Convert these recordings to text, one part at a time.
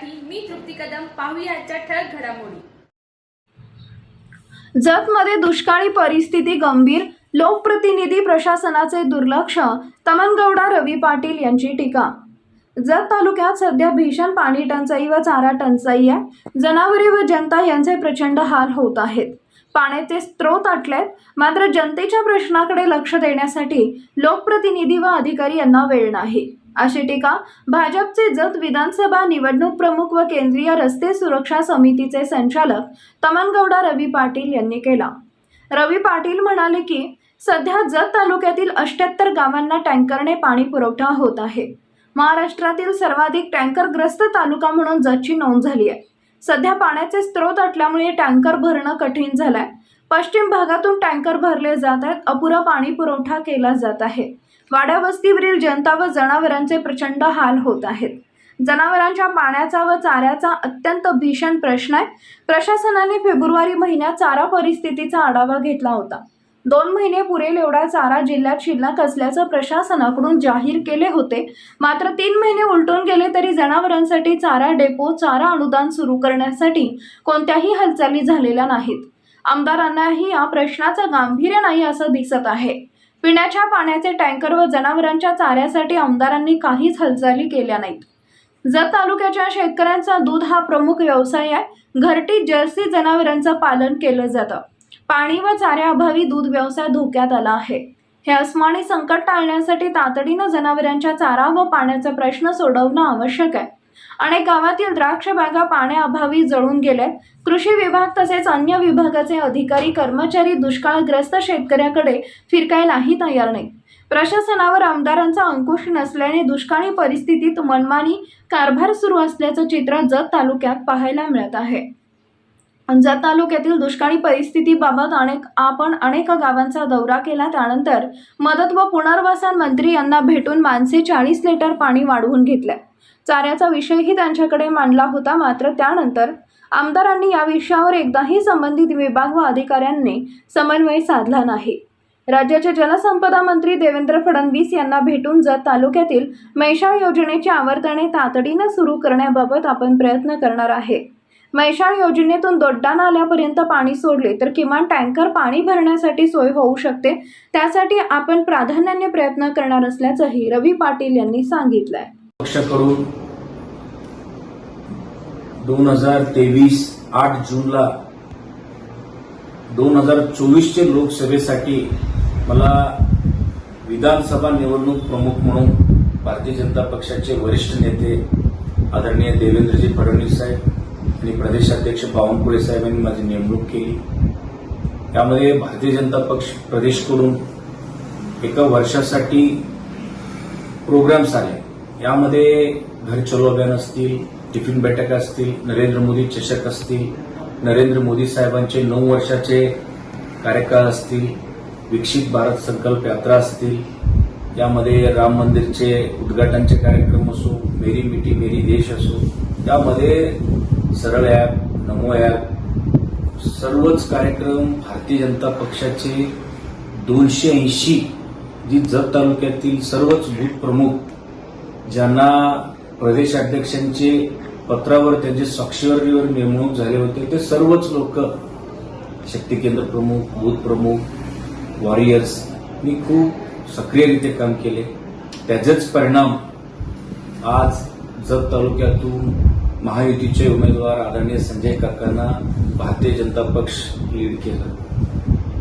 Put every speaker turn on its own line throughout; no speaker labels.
TV मी तृप्ती कदम पाहूया आजच्या ठळक घडामोडी.
जतमध्ये दुष्काळी परिस्थिती गंभीर लोकप्रतिनिधी प्रशासनाचे दुर्लक्ष तमनगौडा रवी पाटील यांची टीका. जत तालुक्यात सध्या भीषण पाणी टंचाई व चारा टंचाई आहे. जनावरे व जनता यांचे प्रचंड हाल होत आहेत. पाण्याचे स्रोत आटलेत मात्र जनतेच्या प्रश्नाकडे लक्ष देण्यासाठी लोकप्रतिनिधी व अधिकारी यांना वेळ नाही. अशी टीका भाजपचे जत विधानसभा निवडणूक प्रमुख व केंद्रीय रस्ते सुरक्षा समितीचे संचालक तमनगौडा रवी पाटील यांनी केला. रवी पाटील म्हणाले की सध्या जत तालुक्यातील अष्ट्याहत्तर गावांना टँकरने पाणी पुरवठा होत आहे. महाराष्ट्रातील सर्वाधिक टँकरग्रस्त तालुका म्हणून जतची नोंद झाली आहे. सध्या पाण्याचे स्रोत आटल्यामुळे टँकर भरणं कठीण झालंय. पश्चिम भागातून टँकर भरले जात आहेत. अपुरा पाणी पुरवठा केला जात आहे. वाड्यावस्तीवरील जनता व जनावरांचे प्रचंड हाल होत आहेत. जनावरांच्या पाण्याचा व चाऱ्याचा अत्यंत भीषण प्रश्न आहे. प्रशासनाने फेब्रुवारी महिन्यात चारा परिस्थितीचा आढावा घेतला होता. दोन महिने पुरेल एवढा चारा जिल्ह्यात शिल्लक असल्याचं प्रशासनाकडून जाहीर केले होते. मात्र तीन महिने उलटून गेले तरी जनावरांसाठी चारा डेपो चारा अनुदान सुरू करण्यासाठी कोणत्याही हालचाली झालेल्या नाहीत. आमदारांनाही या प्रश्नाचं गांभीर्य नाही असं दिसत आहे. पिण्याच्या पाण्याचे टँकर व जनावरांच्या चाऱ्यासाठी आमदारांनी काहीच हालचाली केल्या नाहीत. जत तालुक्याच्या शेतकऱ्यांचा दूध हा प्रमुख व्यवसाय आहे. घरटी जर्सी जनावरांचं पालन केलं जातं. पाणी व चाऱ्याअभावी दूध व्यवसाय धोक्यात आला आहे. हे अस्मानी संकट टाळण्यासाठी तातडीनं जनावरांच्या चारा व पाण्याचा प्रश्न सोडवणं आवश्यक आहे. अनेक गावातील द्राक्ष बागा पाण्याअभावी जळून गेल्या. कृषी विभाग तसेच अन्य विभागाचे अधिकारी कर्मचारी दुष्काळग्रस्त शेतकऱ्याकडे फिरकायलाही तयार नाही प्रशासनावर आमदारांचा अंकुश नसल्याने दुष्काळी परिस्थितीत मनमानी कारभार सुरू असल्याचं चित्र जत तालुक्यात पाहायला मिळत आहे. जत तालुक्यातील दुष्काळी परिस्थितीबाबत अनेक आपण अनेक गावांचा दौरा केला. त्यानंतर मदत व पुनर्वसन मंत्री यांना भेटून माणसे चाळीस लिटर पाणी वाढवून घेतल्या चाऱ्याचा विषयही त्यांच्याकडे मांडला होता. मात्र त्यानंतर आमदारांनी या विषयावर एकदाही संबंधित विभाग व अधिकाऱ्यांनी समन्वय साधला नाही. राज्याचे जलसंपदा मंत्री देवेंद्र फडणवीस यांना भेटून जत तालुक्यातील मैशाळ योजनेची आवर्तने तातडीनं सुरू करण्याबाबत आपण प्रयत्न करणार आहे. मैशाळ योजनेतून दोड्डा नाल्यापर्यंत पाणी सोडले तर किमान टँकर पाणी भरण्यासाठी सोय होऊ शकते. त्यासाठी आपण प्राधान्याने प्रयत्न करणार असल्याचंही रवी पाटील यांनी सांगितलंय.
पक्षाकडून दोन हजार तेवीस आठ जूनला दोन हजार चोवीसच्या लोकसभेसाठी मला विधानसभा निवडणूक प्रमुख म्हणून भारतीय जनता पक्षाचे वरिष्ठ नेते आदरणीय देवेंद्रजी फडणवीस साहेब आणि प्रदेशाध्यक्ष बावनकुळे साहेबांनी माझी नेमणूक केली. त्यामध्ये भारतीय जनता पक्ष प्रदेशकडून एका वर्षासाठी प्रोग्राम्स आले यामध्ये घर चलो अभियान असतील टिफिन बैठका असतील नरेंद्र मोदी चषक असतील नरेंद्र मोदी साहेबांचे नऊ वर्षाचे कार्यकाळ असतील विकसित भारत संकल्प यात्रा असतील यामध्ये राम मंदिरचे उद्घाटनचे कार्यक्रम असो मेरी मिठी मेरी देश असो त्यामध्ये सरळ ॲप नमो ॲप सर्वच कार्यक्रम भारतीय जनता पक्षाचे दोनशे ऐंशी जी जत तालुक्यातील सर्वच बूथ प्रमुख ज्यांना प्रदेशाध्यक्षांचे पत्रावर त्यांचे स्वाक्षरीवर नेमणूक झाले होते ते सर्वच लोक शक्ती केंद्र प्रमुख बूथ प्रमुख वॉरियर्स मी खूप सक्रियरित्या काम केले. त्याचेच परिणाम आज जत तालुक्यातून महायुतीचे उमेदवार आदरणीय संजय काकांना भारतीय जनता पक्ष लीड केलं.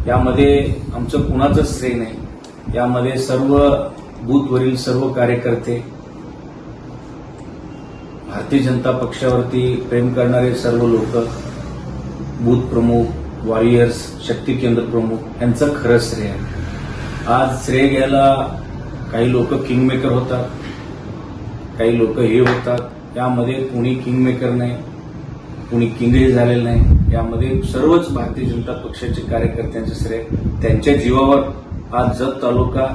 यामध्ये आमचं कुणाचंच श्रेय नाही. यामध्ये सर्व बूथवरील सर्व कार्यकर्ते भारतीय जनता पक्षावरती प्रेम करणारे सर्व लोक बूथ प्रमुख वॉरियर्स शक्ती केंद्र प्रमुख यांचं खरं श्रेय आहे. आज श्रेय घ्यायला काही लोक किंगमेकर होतात काही लोक हे होतात. यामध्ये कुणी किंगमेकर नाही कुणी किंगही झालेलं नाही. यामध्ये सर्वच भारतीय जनता पक्षाचे कार्यकर्त्यांचे श्रेय. त्यांच्या जीवावर आज जत तालुका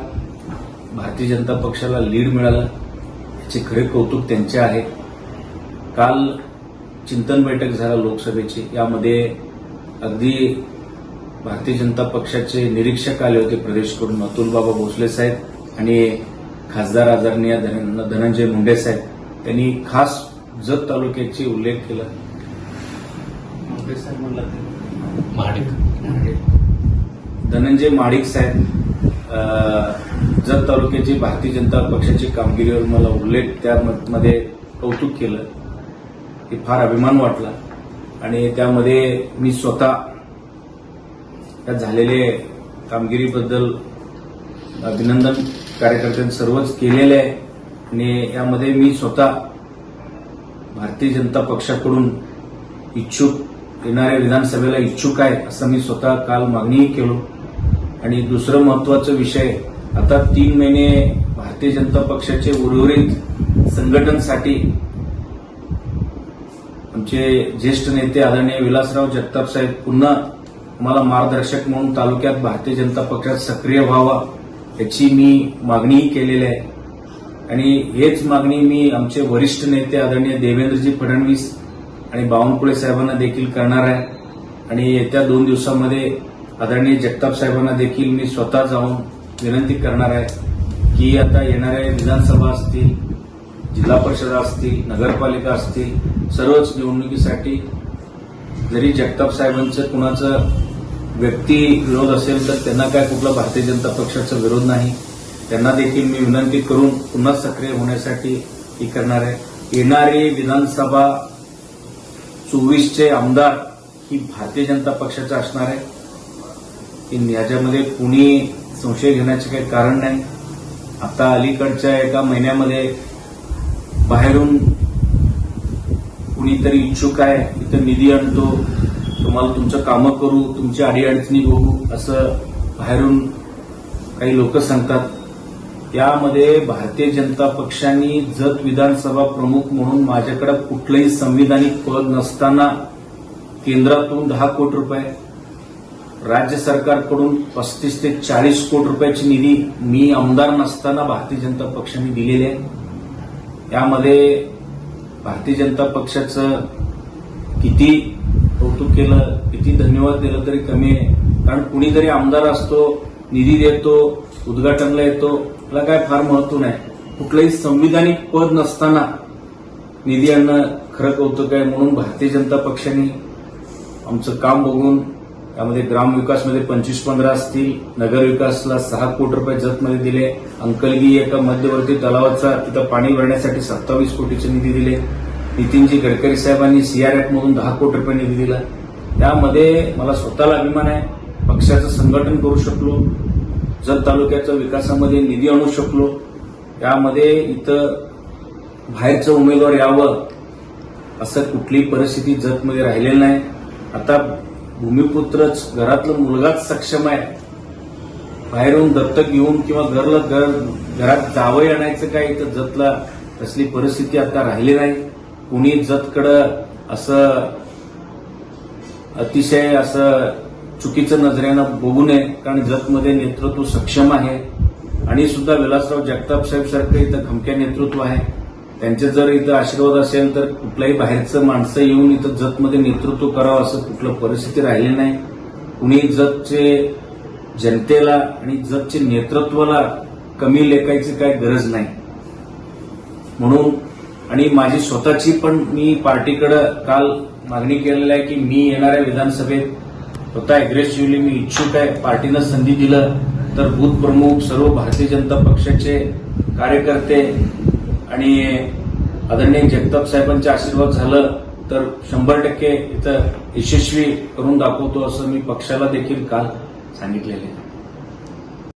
भारतीय जनता पक्षाला लीड मिळालं. याचे खरे कौतुक त्यांचे आहे. काल चिंतन बैठक झाला लोकसभेची. यामध्ये अगदी भारतीय जनता पक्षाचे निरीक्षक आले होते प्रदेशकडून. अतुल बाबा भोसले साहेब आणि खासदार आदरणीय धन- धनंजय मुंडे साहेब. त्यांनी खास जत तालुक्याचे उल्लेख केला. मुंडे साहेब म्हणला ते.
महाडिक.
धनंजय महाडिक साहेब जत तालुक्याची भारतीय जनता पक्षाची कामगिरीवर मला उल्लेख त्यामध्ये कौतुक केलं. हे फार अभिमान वाटला. आणि त्यामध्ये मी स्वतः त्यात झालेले कामगिरीबद्दल अभिनंदन कार्यकर्त्यांनी सर्वच केलेले आहे. आणि यामध्ये मी स्वतः भारतीय जनता पक्षाकडून इच्छुक येणाऱ्या विधानसभेला इच्छुक आहे असं मी स्वतः काल मागणीही केलो. आणि दुसरं महत्वाचं विषय आता तीन महिने भारतीय जनता पक्षाचे उर्वरित संघटनसाठी आमचे ज्येष्ठ नेते आदरणीय विलासराव जगताप साहेब पुन्हा मला मार्गदर्शक म्हणून तालुक्यात भारतीय जनता पक्षात सक्रिय व्हावा याची मी मागणीही केलेली आहे. आणि हेच मागणी मी आमचे वरिष्ठ नेते आदरणीय देवेंद्रजी फडणवीस आणि बावनकुळे साहेबांना देखील करणार आहे. आणि येत्या दोन दिवसामध्ये आदरणीय जगताप साहेबांना देखील मी स्वतः जाऊन विनंती करणार आहे की आता येणाऱ्या विधानसभा असतील जिल्हा परिषद असतील नगरपालिका असतील सर्वच निवडणुकीसाठी जरी जगताप साहेबांचं कुणाचं व्यक्ती विरोध असेल तर त्यांना काय कुठला भारतीय जनता पक्षाचा विरोध नाही. त्यांना देखील मी विनंती करून पुन्हा सक्रिय होण्यासाठी ही करणार आहे. येणारी विधानसभा चोवीसचे आमदार ही भारतीय जनता पक्षाचा असणार आहे. की याच्यामध्ये कुणी संशय घेण्याचे काही कारण नाही. आता अलीकडच्या एका महिन्यामध्ये बाहेरून कुणीतरी इच्छुक आहे इथं निधी आणतो तुम्हाला तुमचं कामं करू तुमची अडीअडचणी बघू असं बाहेरून काही लोक सांगतात. त्यामध्ये भारतीय जनता पक्षाने जत विधानसभा प्रमुख म्हणून माझ्याकडे कुठलंही संविधानिक पद नसताना केंद्रातून दहा कोटी रुपये राज्य सरकारकडून पस्तीस ते चाळीस कोटी रुपयाची निधी मी आमदार नसताना भारतीय जनता पक्षाने दिलेली आहे. यामध्ये भारतीय जनता पक्षाचं किती कौतुक केलं किती धन्यवाद दिलं तरी कमी आहे. कारण कुणीतरी आमदार असतो निधी देतो उद्घाटनला येतो त्याला काय फार महत्त्व नाही. कुठलंही संविधानिक पद नसताना निधी आणणं खरं कौतुक आहे म्हणून भारतीय जनता पक्षाने आमचं काम बघून त्यामध्ये ग्रामविकासमध्ये पंचवीस पंधरा असतील नगरविकासला सहा कोटी रुपये जतमध्ये दिले अंकलगी एका मध्यवर्ती तलावाचा तिथं पाणी भरण्यासाठी सत्तावीस कोटीचे निधी दिले नितीनजी गडकरी साहेबांनी सीआरएफमधून दहा कोटी रुपये निधी दिला. त्यामध्ये मला स्वतःला अभिमान आहे पक्षाचं संघटन करू शकलो जत तालुक्याच्या विकासामध्ये निधी आणू शकलो त्यामध्ये इथं बाहेरचं उमेदवार यावं असं कुठलीही परिस्थिती जतमध्ये राहिलेलं नाही. आता भूमिपुत्रच घरातलं मुलगाच सक्षम आहे. बाहेरून दत्तक घेऊन किंवा घरला घर घरात जावं आणायचं काय इथं जतला तसली परिस्थिती आता राहिली नाही. कुणी जतकडं असं अतिशय असं चुकीचं नजरेनं बघू नये कारण जतमध्ये नेतृत्व सक्षम आहे. आणि सुद्धा विलासराव जगताप साहेब सारखं इथं खमक्या नेतृत्व आहे. त्यांचे जर इथं आशीर्वाद असेल तर कुठल्याही बाहेरचं माणसं येऊन इथं जतमध्ये नेतृत्व करावं असं कुठलं परिस्थिती राहिली नाही. कुणी जतचे जनतेला आणि जतचे नेतृत्वाला कमी लेखायची काय गरज नाही. म्हणून आणि माझी स्वतःची पण मी पार्टीकडं काल मागणी केलेली आहे की मी येणाऱ्या विधानसभेत स्वतः अग्रेसिव्हली मी इच्छुक आहे पार्टीनं संधी दिलं तर बूथ प्रमुख सर्व भारतीय जनता पक्षाचे कार्यकर्ते आणि आदरणीय जगताप साहेबांचे आशीर्वाद झालं तर शंभर टक्के इथं यशस्वी करून दाखवतो असं मी पक्षाला देखील काल सांगितलेलं आहे.